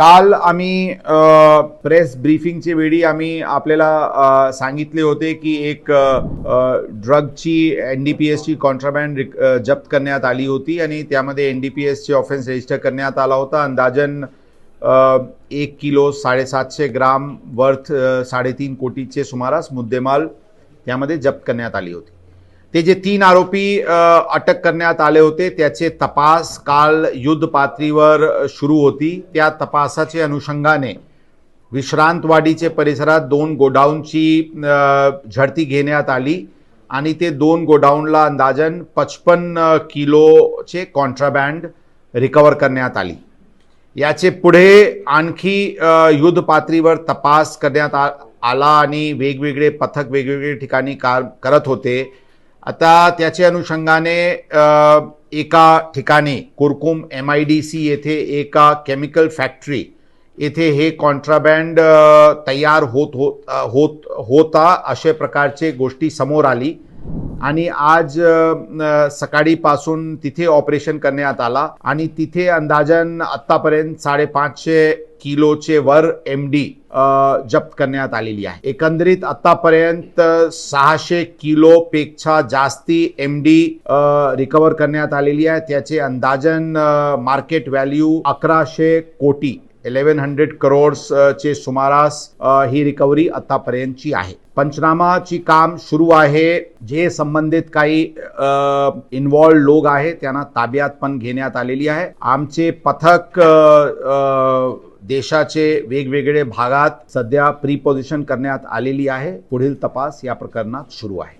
काल आम्ही प्रेस ब्रीफिंगच्या वेळी आम्ही आपल्याला सांगितले होते की एक ड्रगची एन डी पी एसची कॉन्ट्राबँड जप्त करण्यात आली होती आणि त्यामध्ये एन डी पी एसची ऑफेन्स रजिस्टर करण्यात आला होता. अंदाजन एक किलो साडेसातशे ग्राम वर्थ साडेतीन कोटीचे सुमारास मुद्देमाल त्यामध्ये जप्त करण्यात आली होती. ते जे तीन आरोपी अटक करण्यात आले होते त्याचे तपास काल युद्ध पातळीवर सुरू होती. त्या तपासाच्या अनुषंगाने विश्रांतवाडीचे परिसरात दोन गोडाऊनची झडती घेण्यात आली आणि ते दोन गोडाऊनला अंदाजन पचपन्न किलोचे कॉन्ट्राबँड रिकवर करण्यात आली. याचे पुढे आणखी युद्ध पातळीवर तपास करण्यात आ- आला आणि वेगवेगळे पथक वेगवेगळे ठिकाणी कार करत होते. आता त्याच्या अनुषंगाने एका ठिकाणी Kurkumbh M I D C येथे एका केमिकल फॅक्टरी येथे हे कॉन्ट्राबँड तयार होत होत होत होता अशा प्रकारचे गोष्टी समोर आली. आणि आज सकाळी पासून सकाळीपासून तिथे ऑपरेशन करण्यात आला आणि तिथे अंदाजन आतापर्यंत साडेपाचशे किलोचे वर एम डी जप्त करण्यात आलेली आहे. एकंदरीत आतापर्यंत सहाशे किलो पेक्षा जास्ती एम डी रिकवर करण्यात आलेली आहे. त्याचे अंदाजन मार्केट व्हॅल्यू अकराशे कोटी इलेव्हन हंड्रेड करोड्स चे सुमारास uh, ही रिकव्हरी आतापर्यंतची आहे. पंचनामाची काम सुरू आहे. जे संबंधित काही uh, इन्वॉल्ड लोक आहे त्यांना ताब्यात पण घेण्यात आलेली आहे. आमचे पथक uh, देशाचे वेगवेगळे भागात सध्या प्रीपोझिशन करण्यात आलेली आहे. पुढील तपास या प्रकरणात सुरू आहे.